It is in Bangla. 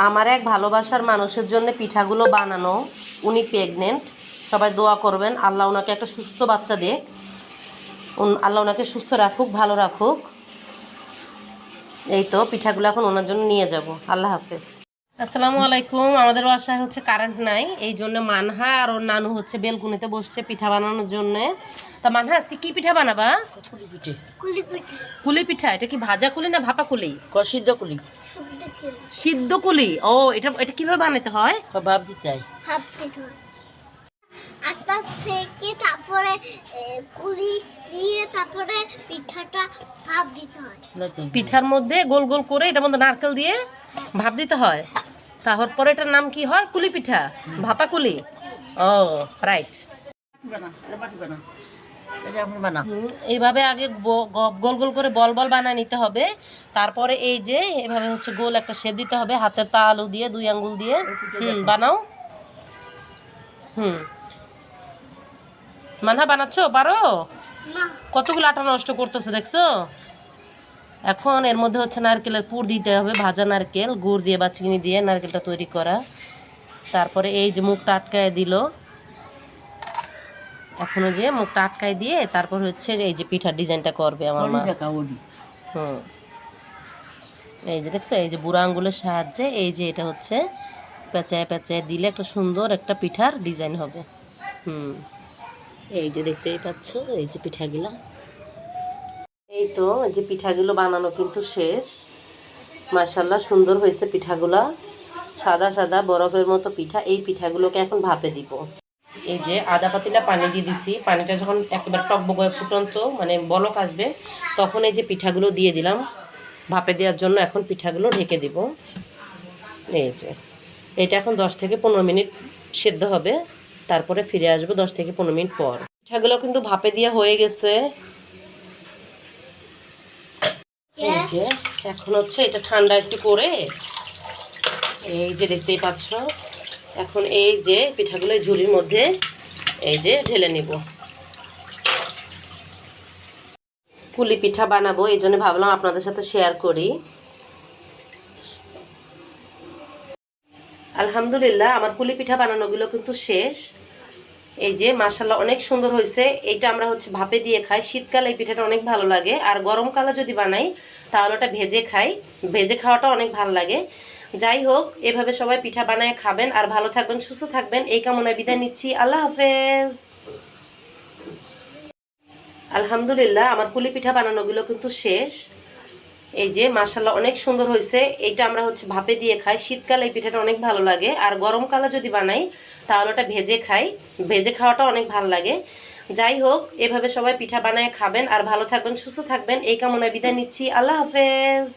আমার এক ভালোবাসার মানুষের জন্য পিঠাগুলো বানানো। উনি প্রেগনেন্ট সবাই দোয়া করবেন, আল্লাহ ওনাকে একটা সুস্থ বাচ্চা উন- আল্লাহ ওনাকে সুস্থ রাখুক, ভালো রাখুক। এই তো, পিঠাগুলো এখন ওনার জন্য নিয়ে যাব। আল্লাহ হাফেজ। আসসালামু আলাইকুম। আমাদের বাসায় হচ্ছে কারেন্ট নাই। এই জন্য মানহা আর ওর নানু হচ্ছে বেলকুনিতে বসছে পিঠা বানানোর জন্য। তা মানহা আজকে কি পিঠা বানাবা? কুলি পিঠে কুলি পিঠে কুলি পিঠা এটা কি ভাজা কুলি না ভাপা কুলি? কষিদ্ধ কুলি। সিদ্ধ কুলি। ও এটা এটা কীভাবে বানাতে হয়? ভাব দিতে হয়। আটা সেকে তারপরে কুলি দিয়ে তারপরে পিঠাটা ভাপ দিতে হয়। পিঠার মধ্যে গোল গোল করে এটার মধ্যে নারকেল দিয়ে ভাপ দিতে হয়? তারপরে এটার নাম কি হয়? কুলি পিঠা ভাপা কুলি। ও রাইট এইভাবে আগে গোল গোল করে বল বল বানায় নিতে হবে। তারপরে এই যে এভাবে হচ্ছে গোল একটা শেপ দিতে হবে। হাতের তালু দিয়ে দুই আঙ্গুল দিয়ে। হুম বানাও। হুম। মানহা বানাচ্ছো? পারো? কতগুলো আটা নষ্ট করতেছে দেখছ? এখন এর মধ্যে হচ্ছে নারকেলের পুর দিতে হবে ভাজা নারকেল গুড় দিয়ে বা চিনি দিয়ে নারকেলটা তৈরি করা। তারপরে এই যে মুখটা আটকায় দিল এখনও যে মুখটা আটকায় দিয়ে তারপর হচ্ছে এই যে পিঠার ডিজাইনটা করবে আমার মা। হুম। এই যে দেখছ এই যে বুড়া আঙ্গুলের সাহায্যে এই যে এটা হচ্ছে পেঁচায় পেঁচায় দিলে একটা সুন্দর একটা পিঠার ডিজাইন হবে। হুম। এই যে দেখতেই পাচ্ছ এই যে পিঠাগুলা। এই তো যে পিঠাগুলো বানানো কিন্তু শেষ। মার্শাল্লাহ সুন্দর হয়েছে পিঠাগুলা। সাদা সাদা বরফের মতো পিঠা, এই পিঠাগুলোকে এখন ভাপে দিব। এই যে আদা পাতিলা পানি দিয়ে দিছি, পানিটা যখন একেবারে টকবক হয়ে ফুটন্ত মানে বলক আসবে, তখন এই যে পিঠাগুলো দিয়ে দিলাম। ভাপে দেওয়ার জন্য এখন পিঠাগুলো ঢেকে দিব। এই যে, এটা এখন দশ থেকে পনেরো মিনিট সেদ্ধ হবে। তারপরে ফিরে আসব দশ থেকে পনেরো মিনিট পর। পিঠাগুলো কিন্তু ভাপে দেওয়া হয়ে গেছে। এই যে এখন হচ্ছে এটা ঠান্ডা একটু করে এই যে দেখতেই পাচ্ছ এখন এই যে পিঠাগুলো ঝুড়ির মধ্যে এই যে ঢেলে নিব। পুলি পিঠা বানাবো এই জন্য ভাবলাম আপনাদের সাথে শেয়ার করি। আলহামদুলিল্লাহ আমার পুলি পিঠা বানানোগুলো কিন্তু শেষ। এই যে মাসাল্লাহ অনেক সুন্দর হয়েছে। এইটা আমরা হচ্ছে ভাপে দিয়ে খাই। শীতকালে এই পিঠাটা অনেক ভালো লাগে। আর গরমকালে যদি বানাই, তাহলে ওটা ভেজে খাই। ভেজে খাওয়াটা অনেক ভালো লাগে। যাই হোক, এভাবে সবাই পিঠা বানায় খাবেন। আর ভালো থাকবেন, সুস্থ থাকবেন। এই কামনায় বিদায় নিচ্ছি। আল্লাহ হাফেজ। আলহামদুলিল্লাহ, আমার পুলি পিঠা বানানোগুলো কিন্তু শেষ। এই যে মাসাল্লাহ অনেক সুন্দর হয়েছে। এইটা আমরা হচ্ছে ভাপে দিয়ে খাই। শীতকালে এই পিঠাটা অনেক ভালো লাগে। আর গরমকালে যদি বানাই, তাহলে ওটা ভেজে খাই। ভেজে খাওয়াটা অনেক ভালো লাগে। যাই হোক, এভাবে সবাই পিঠা বানায় খাবেন। আর ভালো থাকবেন, সুস্থ থাকবেন। এই কামনায় বিদায় নিচ্ছি। আল্লাহ হাফেজ।